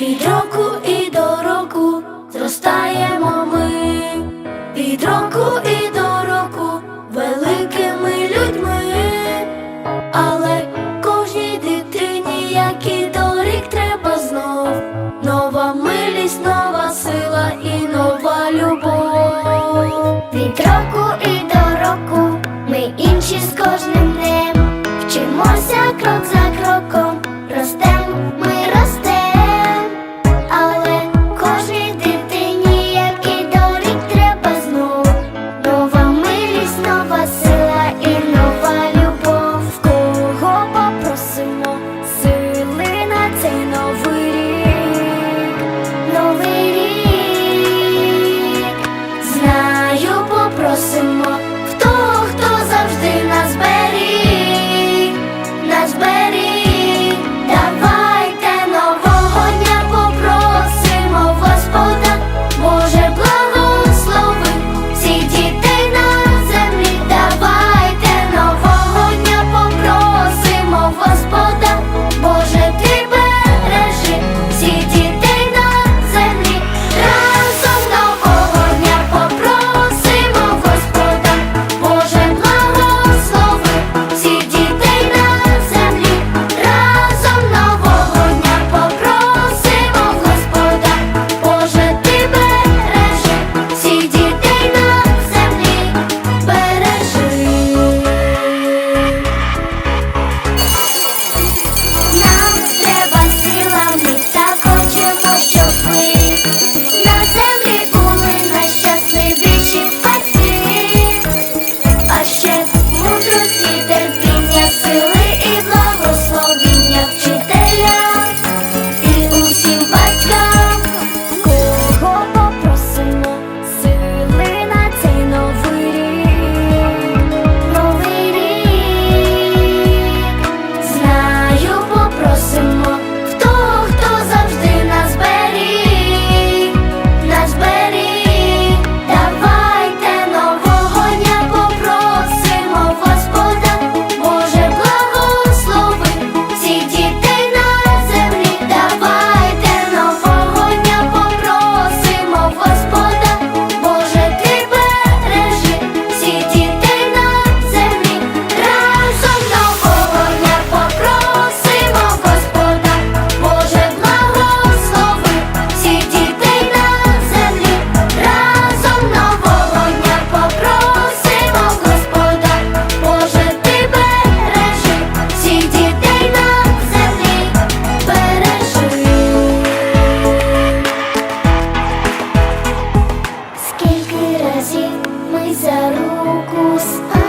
Від року і до року зростаємо ми, від року і до разі ми за руку спали.